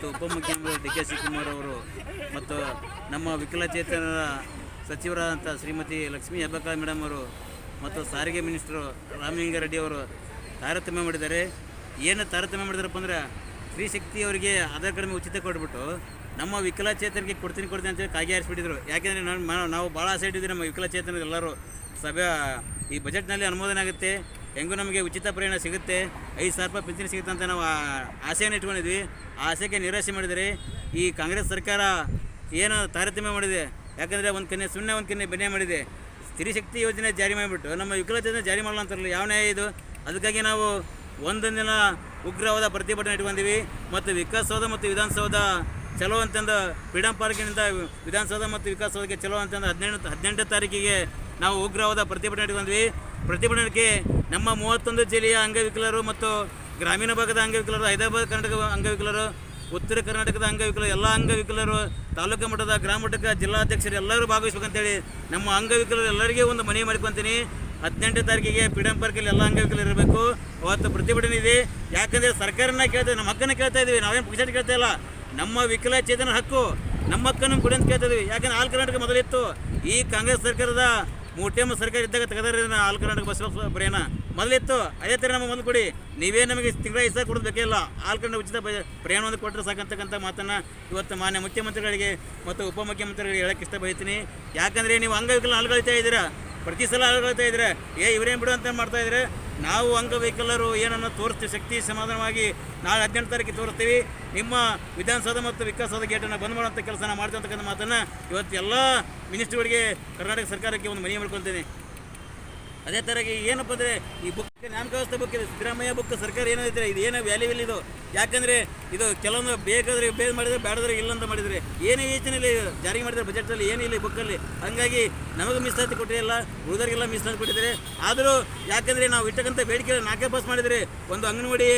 ಮತ್ತು ಉಪಮುಖ್ಯಮಂತ್ರಿ D K Shivakumar ಅವರು ಮತ್ತು ನಮ್ಮ ವಿಕಲಚೇತನರ ಸಚಿವರಾದಂಥ ಶ್ರೀಮತಿ ಲಕ್ಷ್ಮೀ ಹೆಬ್ಬಾಳ್ಕರ್ ಮೇಡಮ್ ಅವರು ಮತ್ತು ಸಾರಿಗೆ ಮಿನಿಸ್ಟರು ರಾಮಲಿಂಗಾರೆಡ್ಡಿ ಅವರು ತಾರತಮ್ಯ ಮಾಡಿದ್ದಾರೆ. ಏನು ತಾರತಮ್ಯ ಮಾಡಿದಾರಪ್ಪ ಅಂದ್ರೆ ಸ್ತ್ರೀ ಶಕ್ತಿ ಅವರಿಗೆ ಆಧಾರ್ ಕಡಿಮೆ ಉಚಿತ ಕೊಟ್ಬಿಟ್ಟು ನಮ್ಮ ವಿಕಲಚೇತನಿಗೆ ಕೊಡ್ತೀನಿ ಕೊಡ್ತೀನಿ ಅಂತೇಳಿ ಕಾಗೆ ಹಾರಿಸ್ಬಿಟ್ಟಿದ್ರು. ಯಾಕೆಂದರೆ ನಾನು ನಾವು ಭಾಳ ಆಸೆ ಇಟ್ಟಿದ್ದೀವಿ ನಮ್ಮ ವಿಕಲಚೇತನರು ಎಲ್ಲರೂ. ಸಭೆ ಈ ಬಜೆಟ್ನಲ್ಲಿ ಅನುಮೋದನೆ ಆಗುತ್ತೆ. ಹೆಂಗೂ ನಮಗೆ ಉಚಿತ ಪ್ರಯಾಣ ಸಿಗುತ್ತೆ. ಐದು ಸಾವಿರ ರೂಪಾಯಿ ಪಿಂಚಣಿ ಸಿಗುತ್ತೆ ಅಂತ ನಾವು ಆಸೆಯನ್ನು ಇಟ್ಕೊಂಡಿದ್ವಿ. ಆ ಆಸೆಗೆ ನಿರಾಶೆ ಮಾಡಿದರೆ ಈ ಕಾಂಗ್ರೆಸ್ ಸರ್ಕಾರ ಏನು ತಾರತಮ್ಯ ಮಾಡಿದೆ. ಯಾಕಂದರೆ ಒಂದು ಕೆನೆ ಸುಮ್ಮನೆ ಒಂದು ಕೆನೆ ಬೆನ್ನೆ ಮಾಡಿದೆ. ಸ್ತ್ರೀ ಶಕ್ತಿ ಯೋಜನೆ ಜಾರಿ ಮಾಡಿಬಿಟ್ಟು, ನಮ್ಮ ವಿಕಲಚೇತನ ಜಾರಿ ಮಾಡಲ್ಲ ಅಂತಾರಲ್ಲ, ಯಾವ ನ್ಯಾಯ ಇದು? ಅದಕ್ಕಾಗಿ ನಾವು ಒಂದೊಂದಿನ ಉಗ್ರವಾದ ಪ್ರತಿಭಟನೆ ಇಟ್ಕೊಂಡಿವಿ ಮತ್ತು ವಿಕಾಸಸೌಧ ಮತ್ತು ವಿಧಾನಸೌಧ ಚಲೋ ಅಂತಂದು ಫ್ರೀಡಮ್ ಪಾರ್ಕಿನಿಂದ ವಿಧಾನಸೌಧ ಮತ್ತು ವಿಕಾಸಸೌಧಕ್ಕೆ ಚಲೋ ಅಂತಂದು ಹದಿನೆಂಟು ಹದಿನೆಂಟು ತಾರೀಕಿಗೆ ನಾವು ಉಗ್ರವಾದ ಪ್ರತಿಭಟನೆ ಇಟ್ಕೊಂಡ್ವಿ ಪ್ರತಿಭಟನೆಗೆ ನಮ್ಮ ಮೂವತ್ತೊಂದು ಜಿಲ್ಲೆಯ ಅಂಗವಿಕಲರು ಮತ್ತು ಗ್ರಾಮೀಣ ಭಾಗದ ಅಂಗವಿಕಲರು, ಹೈದರಾಬಾದ್ ಕರ್ನಾಟಕ ಅಂಗವಿಕಲರು, ಉತ್ತರ ಕರ್ನಾಟಕದ ಅಂಗವಿಕಲರು, ಎಲ್ಲ ಅಂಗವಿಕಲರು, ತಾಲೂಕು ಮಟ್ಟದ, ಗ್ರಾಮ ಮಟ್ಟದ ಜಿಲ್ಲಾಧ್ಯಕ್ಷರು ಎಲ್ಲರೂ ಭಾಗವಹಿಸ್ಬೇಕಂತೇಳಿ ನಮ್ಮ ಅಂಗವಿಕಲರು ಎಲ್ಲರಿಗೂ ಒಂದು ಮನವಿ ಮಾಡ್ಕೊತೀನಿ ಹದಿನೆಂಟು ತಾರೀಕಿಗೆ ಫ್ರೀಡಮ್ ಪಾರ್ಕಲ್ಲಿ ಎಲ್ಲ ಅಂಗವಿಕಲರು ಇರಬೇಕು. ಅವತ್ತು ಪ್ರತಿಭಟನೆ ಇದೆ. ಯಾಕಂದರೆ ಸರ್ಕಾರನ ಕೇಳ್ತಾ, ನಮ್ಮ ಹಕ್ಕನ್ನು ಕೇಳ್ತಾ ಇದ್ದೀವಿ ನಾವೇನು ಪಕ್ಷ ಕೇಳ್ತಾ ಇಲ್ಲ. ನಮ್ಮ ವಿಕಲಚೇತನ ಹಕ್ಕು, ನಮ್ಮ ಹಕ್ಕನ್ನು ಕೊಡಿ ಅಂತ ಕೇಳ್ತಾ ಇದ್ದೀವಿ ಯಾಕಂದ್ರೆ ಆಲ್ ಕರ್ನಾಟಕ ಮೊದಲಿತ್ತು. ಈ ಕಾಂಗ್ರೆಸ್ ಸರ್ಕಾರದ ಮೂಟೆಮ್ಮ ಸರ್ಕಾರ ಇದ್ದಾಗ ತೆಗೆದಾರೆ ಆಲ್ ಕರ್ನಾಟಕ ಬಸ್ ಪ್ರಯಾಣ ಮೊದಲಿತ್ತು, ಅದೇ ಥರ ನಮ್ಮ ಮೊದಲು ಕೊಡಿ. ನೀವೇ ನಮಗೆ ತಿಂಗಳ ಐದು ಇಲ್ಲ. ಆಲ್ ಕರ್ನಾಟಕ ಉಚಿತ ಪ್ರಯಾಣ ಒಂದು ಕೊಟ್ಟರೆ ಸಾಕಂತಕ್ಕಂಥ ಮಾತನ್ನು ಇವತ್ತು ಮಾನ್ಯ ಮುಖ್ಯಮಂತ್ರಿಗಳಿಗೆ ಮತ್ತು ಉಪಮುಖ್ಯಮಂತ್ರಿಗಳಿಗೆ ಹೇಳಕ್ಕೆ ಇಷ್ಟ ಬಯತೀನಿ ಯಾಕಂದರೆ ನೀವು ಅಂಗವಿಕಲ ಅಲ್ಗೊಳ್ತಾ ಇದ್ದೀರಾ? ಪ್ರತಿ ಸಲ ಅಲ್ಗೊಳ್ತಾ ಇದ್ದೀರಾ? ಏ, ಇವರೇನು ಬಿಡು ಅಂತ ಮಾಡ್ತಾ ಇದ್ದಾರೆ? ನಾವು ಅಂಗವೈಕಲರು ಏನನ್ನು ತೋರಿಸ್ತೀವಿ, ಶಕ್ತಿ ಸಮಾಧಾನವಾಗಿ ನಾಳೆ ಹದಿನೆಂಟು ತಾರೀಕು ತೋರಿಸ್ತೀವಿ. ನಿಮ್ಮ ವಿಧಾನಸೌಧ ಮತ್ತು ವಿಕಾಸಸೌಧ ಗೇಟನ್ನು ಬಂದ್ ಮಾಡುವಂಥ ಕೆಲಸನ ಮಾಡ್ತಕ್ಕಂಥ ಮಾತನ್ನು ಇವತ್ತು ಎಲ್ಲ ಮಿನಿಸ್ಟ್ರುಗಳಿಗೆ ಕರ್ನಾಟಕ ಸರ್ಕಾರಕ್ಕೆ ಒಂದು ಮನವಿ ಮಾಡ್ಕೊಳ್ತೀನಿ. ಅದೇ ಥರ ಏನಪ್ಪ ಅಂದರೆ ಈ ಬುಕ್ ನ್ಯಾಮಕ ವ್ಯವಸ್ಥೆ ಬುಕ್ ಇದೆ. ಸಿದ್ದರಾಮಯ್ಯ ಬುಕ್ ಸರ್ಕಾರ ಏನಿದ್ರೆ ಇದು ಏನೋ ವ್ಯಾಲ್ಯೂ ಇಲ್ಲ ಇದು. ಯಾಕಂದ್ರೆ ಇದು ಕೆಲವೊಂದು ಬೇಕಾದ್ರೆ ಬೇರೆ ಮಾಡಿದ್ರೆ ಬೇಡದ್ರೆ ಇಲ್ಲ ಅಂತ ಮಾಡಿದ್ರೆ. ಏನೇ ಯೋಚನೆ ಇಲ್ಲ ಜಾರಿ ಮಾಡಿದರೆ ಬಜೆಟಲ್ಲಿ ಏನಿಲ್ಲ ಈ ಬುಕ್ಕಲ್ಲಿ ಹಂಗಾಗಿ ನಮಗೆ ಮೀಸಲಾತಿ ಕೊಟ್ಟಿರಲ್ಲ ಉಳಿದವರಿಗೆಲ್ಲ ಮೀಸಲಾತಿ ಕೊಟ್ಟಿದ್ದಾರೆ ಆದರೂ ಯಾಕಂದರೆ ನಾವು ಇಟ್ಟಕ್ಕಂಥ ಬೇಡಿಕೆ ನಾಲ್ಕೇ ಪಾಸ್ ಮಾಡಿದರೆ. ಒಂದು ಅಂಗನವಾಡಿ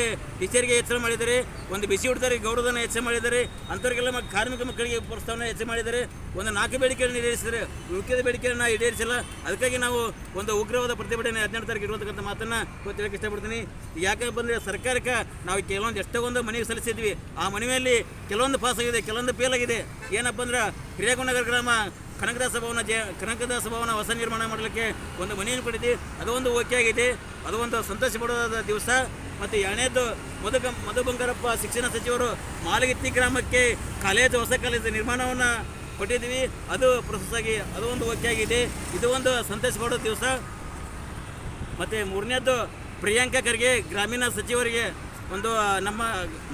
ಟೀಚರ್ಗೆ ಹೆಚ್ಚಳ ಮಾಡಿದ್ದಾರೆ ಒಂದು ಬಿಸಿ ಹುಡ್ತಾರೆ ಗೌರವಧನ ಹೆಚ್ಚು ಮಾಡಿದ್ದಾರೆ ಅಂಥವ್ರಿಗೆಲ್ಲ ಕಾರ್ಮಿಕ ಮಕ್ಕಳಿಗೆ ಪ್ರೋತ್ಸಾಹನ ಹೆಚ್ಚು ಮಾಡಿದ್ದಾರೆ ಒಂದು ನಾಲ್ಕು ಬೇಡಿಕೆಯನ್ನು ಈಡೇರಿಸಿದರೆ. ಉಳಿದ ಬೇಡಿಕೆಯನ್ನು ಈಡೇರಿಸಿಲ್ಲ. ಅದಕ್ಕಾಗಿ ನಾವು ಒಂದು ಉಗ್ರವಾದ ಪ್ರತಿಭಟನೆ ಹದಿನೆಂಟು ತಾರೀಕು ಇರುವಂತಕ್ಕಂಥ ಮಾತನ್ನು ಇವತ್ತು ಹೇಳಕ್ಕೆ ಇಷ್ಟಪಡ್ತೀನಿ ಯಾಕೆ ಬಂದರೆ ಸರ್ಕಾರಕ್ಕೆ ನಾವು ಕೆಲವೊಂದು ಎಷ್ಟೋ ಒಂದು ಮನವಿ ಸಲ್ಲಿಸಿದ್ವಿ. ಆ ಮನವಿಯಲ್ಲಿ ಕೆಲವೊಂದು ಪಾಸ್ ಆಗಿದೆ, ಕೆಲವೊಂದು ಫೇಲ್ ಆಗಿದೆ. ಏನಪ್ಪ ಅಂದ್ರೆ ಹಿರೇಗುಣನಗರ ಗ್ರಾಮ ಕನಕದಾಸ ಭವನ ಜ, ಕನಕದಾಸ ಭವನ ಹೊಸ ನಿರ್ಮಾಣ ಮಾಡಲಿಕ್ಕೆ ಒಂದು ಮನೆಯನ್ನು ಅದು ಒಂದು ಓಕೆ ಆಗಿದೆ. ಅದು ಒಂದು ಸಂತೋಷ ಪಡೋದಾದ ದಿವಸ. ಮತ್ತು ಎರಡನೇದು ಮಧು ಮಧು ಬಂಗಾರಪ್ಪ ಶಿಕ್ಷಣ ಸಚಿವರು ಮಾಲಗಿತ್ತಿ ಗ್ರಾಮಕ್ಕೆ ಕಾಲೇಜು, ಹೊಸ ಕಾಲೇಜು ನಿರ್ಮಾಣವನ್ನು ಕೊಟ್ಟಿದ್ದೀವಿ ಅದು ಪ್ರೊಸೆಸ್ ಆಗಿ, ಅದು ಒಂದು ಓಕೆ ಆಗಿದೆ. ಇದು ಒಂದು ಸಂತೋಷ ಪಡೋ ದಿವಸ. ಮತ್ತು ಮೂರನೇದ್ದು ಪ್ರಿಯಾಂಕಾ ಖರ್ಗೆ, ಗ್ರಾಮೀಣ ಸಚಿವರಿಗೆ ಒಂದು ನಮ್ಮ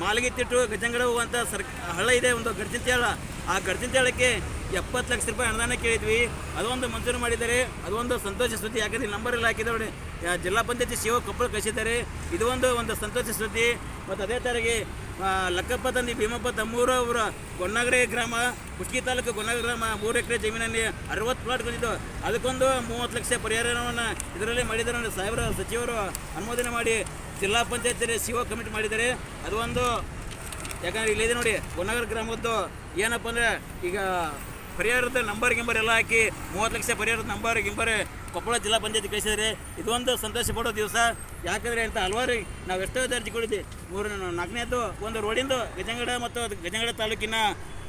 ಮಾಲಗಿತ್ತಿಟ್ಟು ಗಜಂಗಡ ಹೋಗುವಂಥ ಸರ್ ಹಳ್ಳ ಇದೆ, ಒಂದು ಗರ್ಜಿಂತಿ ಹಳ್ಳ ಆ ಗರ್ಜಿಂತಿ ಹಳ್ಳಕ್ಕೆ ಎಪ್ಪತ್ತು ಲಕ್ಷ ರೂಪಾಯಿ ಅನುದಾನ ಕೇಳಿದ್ವಿ. ಅದೊಂದು ಮಂಜೂರು ಮಾಡಿದ್ದಾರೆ. ಅದೊಂದು ಸಂತೋಷ ಸುದ್ದಿ. ಯಾಕಂದರೆ ನಂಬರ್ ಎಲ್ಲ ಹಾಕಿದ್ದಾರೆ ನೋಡಿ. ಜಿಲ್ಲಾ ಪಂಚಾಯತಿ ಶಿವ ಕೊಪ್ಪಳ ಕಳಿಸಿದ್ದಾರೆ. ಇದು ಒಂದು ಒಂದು ಸಂತೋಷ ಸುದ್ದಿ. ಮತ್ತು ಅದೇ ಥರಗೆ ಲಕ್ಕಪ್ಪ ತಂದಿ ಭೀಮಪ್ಪ ತಮ್ಮೂರು ಅವರ ಗೊನ್ನಗರೆ ಗ್ರಾಮ ಕುಷ್ಕಿ ತಾಲೂಕು ಗೊನ್ನಗರೆ ಗ್ರಾಮ, ಮೂರು ಎಕರೆ ಜಮೀನಲ್ಲಿ ಅರವತ್ತು ಪ್ಲಾಟ್ ಬಂದಿದ್ದು ಅದಕ್ಕೊಂದು ಮೂವತ್ತು ಲಕ್ಷ ಪರಿಹಾರವನ್ನು ಇದರಲ್ಲಿ ಮಾಡಿದ್ದಾರೆ ಸಾಹೇಬರ, ಸಚಿವರು ಅನುಮೋದನೆ ಮಾಡಿ ಜಿಲ್ಲಾ ಪಂಚಾಯತ್ ಶಿವ ಕಮಿಟಿ ಮಾಡಿದ್ದಾರೆ. ಅದು ಒಂದು ಯಾಕಂದ್ರೆ ಇಲ್ಲಿದೆ ನೋಡಿ ಗೊನ್ನಗರ ಗ್ರಾಮದ್ದು ಏನಪ್ಪ ಅಂದರೆ ಈಗ ಪರಿಹಾರದ ನಂಬರ್ ಗಿಂಬರ್ ಎಲ್ಲ ಹಾಕಿ ಮೂವತ್ತು ಲಕ್ಷ ಪರಿಹಾರದ ನಂಬರ್ ಗಿಂಬರ್ ಕೊಪ್ಪಳ ಜಿಲ್ಲಾ ಪಂಚಾಯತಿ ಕಳಿಸಿದರೆ ಇದೊಂದು ಸಂತೋಷ ಪಡೋ ದಿವಸ. ಯಾಕಂದರೆ ಅಂತ ಹಲವಾರು ನಾವು ಎಷ್ಟೋ ಅರ್ಜಿ ಕೊಡಿದ್ವಿ ಮೂರು ನಾಲ್ಕನೇದು, ಒಂದು ರೋಡಿಂದು ಗಜಂಗಡ ಮತ್ತು ಗಜಂಗಡ ತಾಲೂಕಿನ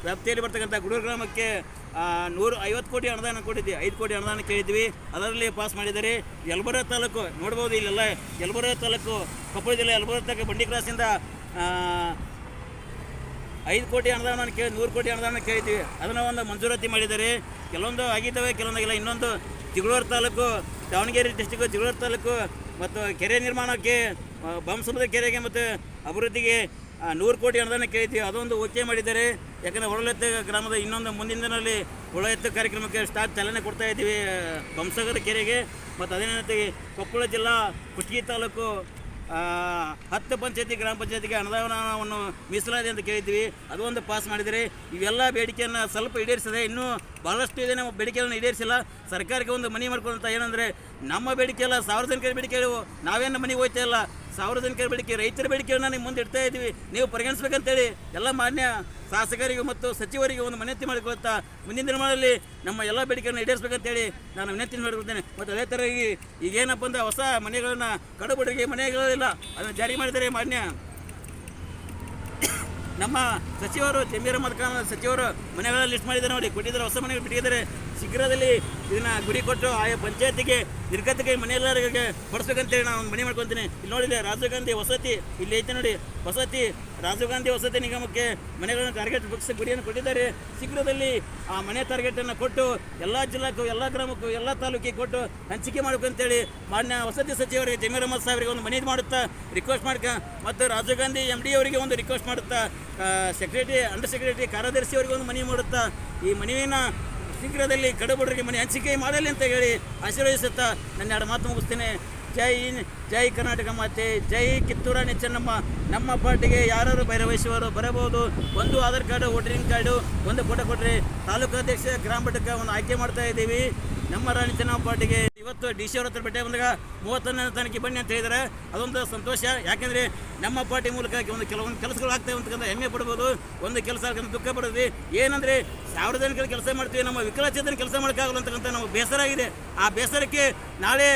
ವ್ಯಾಪ್ತಿಯಲ್ಲಿ ಬರ್ತಕ್ಕಂಥ ಗುಡೂರು ಗ್ರಾಮಕ್ಕೆ ನೂರು ಐವತ್ತು ಕೋಟಿ ಅನುದಾನ ಕೊಟ್ಟಿದ್ವಿ. ಐದು ಕೋಟಿ ಅನುದಾನ ಕೇಳಿದ್ವಿ. ಅದರಲ್ಲಿ ಪಾಸ್ ಮಾಡಿದ್ದಾರೆ ಯಲಬುರ್ಗ ತಾಲೂಕು ನೋಡ್ಬೋದು ಇಲ್ಲೆಲ್ಲ, ಯಲಬುರ್ಗ ತಾಲೂಕು ಕೊಪ್ಪಳ ಜಿಲ್ಲೆ ಯಲಬುರ್ಗ ತಾಲೂಕು ಬಂಡಿ ಕ್ರಾಸಿಂದ ಐದು ಕೋಟಿ ಅನುದಾನ ಕೇಳಿ, ನೂರು ಕೋಟಿ ಅನುದಾನ ಕೇಳ್ತೀವಿ ಅದನ್ನು ಒಂದು ಮಂಜೂರಾತಿ ಮಾಡಿದ್ದಾರೆ. ಕೆಲವೊಂದು ಆಗಿದ್ದಾವೆ ಕೆಲವೊಂದಾಗಿಲ್ಲ ಇನ್ನೊಂದು ಚಿಗಳೂರು ತಾಲೂಕು, ದಾವಣಗೆರೆ ಡಿಸ್ಟಿಕ್ ಚಿಗಳೂರು ತಾಲೂಕು ಮತ್ತು ಕೆರೆ ನಿರ್ಮಾಣಕ್ಕೆ ಬಂಸಮುದ್ರ ಕೆರೆಗೆ ಮತ್ತು ಅಭಿವೃದ್ಧಿಗೆ ನೂರು ಕೋಟಿ ಅನುದಾನ ಕೇಳ್ತೀವಿ ಅದೊಂದು ಓಕೆ ಮಾಡಿದ್ದಾರೆ. ಯಾಕಂದರೆ ಹೊಳಲೆತ್ತ ಗ್ರಾಮದ ಇನ್ನೊಂದು ಮುಂದಿನ ದಿನದಲ್ಲಿ ಹೊಳ ಎತ್ತು ಕಾರ್ಯಕ್ರಮಕ್ಕೆ ಸ್ಟಾರ್ಟ್ ಚಾಲನೆ ಕೊಡ್ತಾ ಇದ್ದೀವಿ ಬಂಸಗರ ಕೆರೆಗೆ. ಮತ್ತು ಅದೇ ರೀತಿ ಕೊಪ್ಪಳ ಜಿಲ್ಲಾ ಕುಷ್ಟಗಿ ತಾಲೂಕು ಹತ್ತು ಪಂಚಾಯತಿ, ಗ್ರಾಮ ಪಂಚಾಯತಿಗೆ ಅನುದಾನವನ್ನು ಮೀಸಲಾತಿ ಅಂತ ಕೇಳಿದ್ವಿ ಅದು ಒಂದು ಪಾಸ್ ಮಾಡಿದರೆ ಇವೆಲ್ಲ ಬೇಡಿಕೆಯನ್ನು ಸ್ವಲ್ಪ ಈಡೇರಿಸದೆ ಇನ್ನೂ ಭಾಳಷ್ಟು ಇದೆ ನಾವು ಬೇಡಿಕೆಯನ್ನು ಈಡೇರಿಸಿಲ್ಲ. ಸರ್ಕಾರಕ್ಕೆ ಒಂದು ಮನೆ ಮಾಡ್ಕೊಂಡಂತ ಏನಂದರೆ, ನಮ್ಮ ಬೇಡಿಕೆ ಅಲ್ಲ ಸಾರ್ವಜನಿಕರ ಬೇಡಿಕೆ. ನಾವೇನು ಮನೆಗೆ ಹೋಯ್ತಾ ಇಲ್ಲ. ಸಾರ್ವಜನಿಕರ ಬೇಡಿಕೆ, ರೈತರ ಬೇಡಿಕೆಗಳನ್ನ ನಿಮ್ಮ ಮುಂದೆ ಇಡ್ತಾ ಇದ್ದೀವಿ. ನೀವು ಪರಿಗಣಿಸ್ಬೇಕಂತೇಳಿ ಎಲ್ಲ ಮಾನ್ಯ ಶಾಸಕರಿಗೂ ಮತ್ತು ಸಚಿವರಿಗೆ ಒಂದು ವಿನಂತಿ ಮಾಡಿಕೊಳ್ತಾ ಮುಂದಿನ ದಿನಗಳಲ್ಲಿ ನಮ್ಮ ಎಲ್ಲ ಬೇಡಿಕೆಯನ್ನು ಈಡೇರಿಸಬೇಕಂತೇಳಿ ನಾನು ವಿನಂತಿ ಮಾಡಿಕೊಳ್ತೇನೆ. ಮತ್ತು ಅದೇ ಥರ ಈಗೇನಪ್ಪ ಅಂದರೆ ಹೊಸ ಮನೆಗಳನ್ನು ಕಡುಬಡರಿಗೆ ಮನೆಗಳಿಲ್ಲ ಅದನ್ನು ಜಾರಿ ಮಾಡಿದರೆ ಮಾನ್ಯ ನಮ್ಮ ಸಚಿವರು ಜಮೀರ್ ಅಹಮದ್ ಸಚಿವರು ಮನೆಗಳ ಲಿಸ್ಟ್ ಮಾಡಿದ್ದಾರೆ ನೋಡಿ, ಕೊಟ್ಟಿದ್ದಾರೆ, ಹೊಸ ಮನೆಗಳು ಬಿಟ್ಟಿದ್ದಾರೆ. ಶೀಘ್ರದಲ್ಲಿ ಇದನ್ನ ಗುಡಿ ಕೊಟ್ಟು ಆಯಾ ಪಂಚಾಯತಿಗೆ, ನಿರ್ಗತಿಗೆ, ಮನೆಯಲ್ಲರಿಗೆ ಕೊಡಿಸ್ಬೇಕಂತೇಳಿ ನಾನು ಮನೆ ಮಾಡ್ಕೊತೀನಿ ಇಲ್ಲಿ ನೋಡಿದೆ ರಾಜೀವ್ ಗಾಂಧಿ ವಸತಿ, ಇಲ್ಲಿ ಐತೆ ನೋಡಿ, ವಸತಿ, ರಾಜೀವ್ ಗಾಂಧಿ ವಸತಿ ನಿಗಮಕ್ಕೆ ಮನೆಗಳನ್ನು ಟಾರ್ಗೆಟ್ ಬುಕ್ಸ್ ಗುಡಿಯನ್ನು ಕೊಟ್ಟಿದ್ದಾರೆ. ಶೀಘ್ರದಲ್ಲಿ ಆ ಮನೆ ಟಾರ್ಗೆಟನ್ನು ಕೊಟ್ಟು ಎಲ್ಲ ಜಿಲ್ಲಾಕ್ಕೂ, ಎಲ್ಲ ಗ್ರಾಮಕ್ಕೂ, ಎಲ್ಲ ತಾಲೂಕಿಗೆ ಕೊಟ್ಟು ಹಂಚಿಕೆ ಮಾಡ್ಬೇಕಂತೇಳಿ ಮಾನ್ಯ ವಸತಿ ಸಚಿವರಿಗೆ ಜಮೀರ್ ಅಹಮದ್ ಸಾಹೇಬರಿಗೆ ಒಂದು ಮನವಿ ಮಾಡುತ್ತಾ ರಿಕ್ವೆಸ್ಟ್ ಮಾಡ್ಕ ಮತ್ತು ರಾಜೀವ್ ಗಾಂಧಿ ಎಂ ಡಿ ಅವರಿಗೆ ಒಂದು ರಿಕ್ವೆಸ್ಟ್ ಮಾಡುತ್ತಾ ಸೆಕ್ರೆಟರಿ ಅಂಡರ್ ಸೆಕ್ರೆಟರಿ ಕಾರ್ಯದರ್ಶಿ ಅವರಿಗೆ ಒಂದು ಮನವಿ ಮಾಡುತ್ತಾ, ಈ ಮನವಿನ ಶೀಘ್ರದಲ್ಲಿ ಕಡಬಡ್ರಿಗೆ ಮನೆ ಹಂಚಿಕೆ ಮಾಡಲಿ ಅಂತ ಹೇಳಿ ಆಶೀರ್ವದಿಸುತ್ತಾ ನನ್ನ ಎರಡು ಮಾತು ಮುಗಿಸ್ತೇನೆ. ಜೈ ಜೈ ಕರ್ನಾಟಕ ಮಾತೆ, ಜೈ ಕಿತ್ತೂರಾಣಿ ಚೆನ್ನಮ್ಮ. ನಮ್ಮ ಪಾರ್ಟಿಗೆ ಯಾರು ಭೈರವಹಿಸುವರು ಬರಬಹುದು. ಒಂದು ಆಧಾರ್ ಕಾರ್ಡು, ವೋಟರಿಂಗ್ ಕಾರ್ಡು, ಒಂದು ಫೋಟೋ ಕೊಟ್ಟರೆ ತಾಲೂಕಾಧ್ಯಕ್ಷ ಗ್ರಾಮ ಘಟಕ ಒಂದು ಆಯ್ಕೆ ಮಾಡ್ತಾ ಇದ್ದೀವಿ. ನಮ್ಮ ರಾಣಿ ಚೆನ್ನಮ್ಮ ಪಾರ್ಟಿಗೆ ಇವತ್ತು ಡಿ ಸಿ ಅವ್ರ ಹತ್ರ ಭೇಟಿ ಬಂದಾಗ ಮೂವತ್ತೊಂದನೇ ತನಕ ಬನ್ನಿ ಅಂತ ಹೇಳಿದ್ದಾರೆ. ಅದೊಂದು ಸಂತೋಷ. ಯಾಕೆಂದರೆ ನಮ್ಮ ಪಾರ್ಟಿ ಮೂಲಕ ಒಂದು ಕೆಲವೊಂದು ಕೆಲಸಗಳು ಆಗ್ತವೆ ಅಂತಕ್ಕಂಥ ಹೆಮ್ಮೆ ಪಡ್ಬೋದು. ಒಂದು ಕೆಲಸ ಆಗ್ತಕ್ಕಂಥ ದುಃಖ ಪಡೋದು ಏನಂದರೆ ಜನಗಳ ಕೆಲಸ ಮಾಡ್ತೀವಿ. ನಮ್ಮ ವಿಕಲಚೇತನ ಕೆಲಸ ಮಾಡೋಕ್ಕಾಗಲ್ಲ ಅಂತಕ್ಕಂಥ ನಾವು ಬೇಸರ ಆಗಿದೆ. ಆ ಬೇಸರಕ್ಕೆ ನಾಳೆ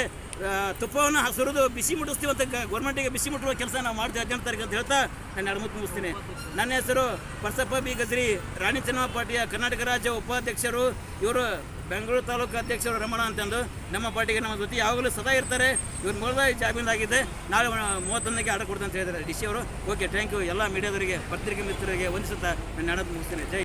ತುಪ್ಪವನ್ನು ಸುರಿದು ಬಿಸಿ ಮುಟ್ಟಿಸ್ತೀವಿ ಅಂತ ಗೌರ್ಮೆಂಟಿಗೆ ಬಿಸಿ ಮುಟ್ಟುವ ಕೆಲಸ ನಾವು ಮಾಡ್ತೀವಿ ಹದಿನೆಂಟು ತಾರೀಕು ಅಂತ ಹೇಳ್ತಾ ನಾನು ಮುತ್ತು ಮುಗಿಸ್ತೀನಿ. ನನ್ನ ಹೆಸರು ಪರ್ಸಪ್ಪ ಬಿ ಗಜ್ರಿ, ರಾಣಿ ಚೆನ್ನಮ್ಮ ಪಾರ್ಟಿಯ ಕರ್ನಾಟಕ ರಾಜ್ಯ ಉಪಾಧ್ಯಕ್ಷರು, ಇವರು ಬೆಂಗಳೂರು ತಾಲೂಕು ಅಧ್ಯಕ್ಷರು ರಮಣ ಅಂತಂದು. ನಮ್ಮ ಪಾರ್ಟಿಗೆ ನಮ್ಮ ಜೊತೆ ಯಾವಾಗಲೂ ಸದಾ ಇರ್ತಾರೆ. ಇವ್ರು ಮೊದಲ ಜಾಮೀನಾಗಿದೆ ನಾಳೆ ಮೂವತ್ತೊಂದಕ್ಕೆ ಆರ್ಡರ್ ಕೊಡ್ತಾ ಅಂತ ಹೇಳಿದ್ದಾರೆ ಡಿ ಸಿ ಅವರು. ಓಕೆ ಥ್ಯಾಂಕ್ ಯು ಎಲ್ಲ ಮೀಡಿಯಾದವರಿಗೆ, ಪತ್ರಿಕೆ ಮಿತ್ರರಿಗೆ ವಂದಿಸುತ್ತಾ ನಾನು ನಡೆದು ಮುಗಿಸ್ತೀನಿ. ಜೈ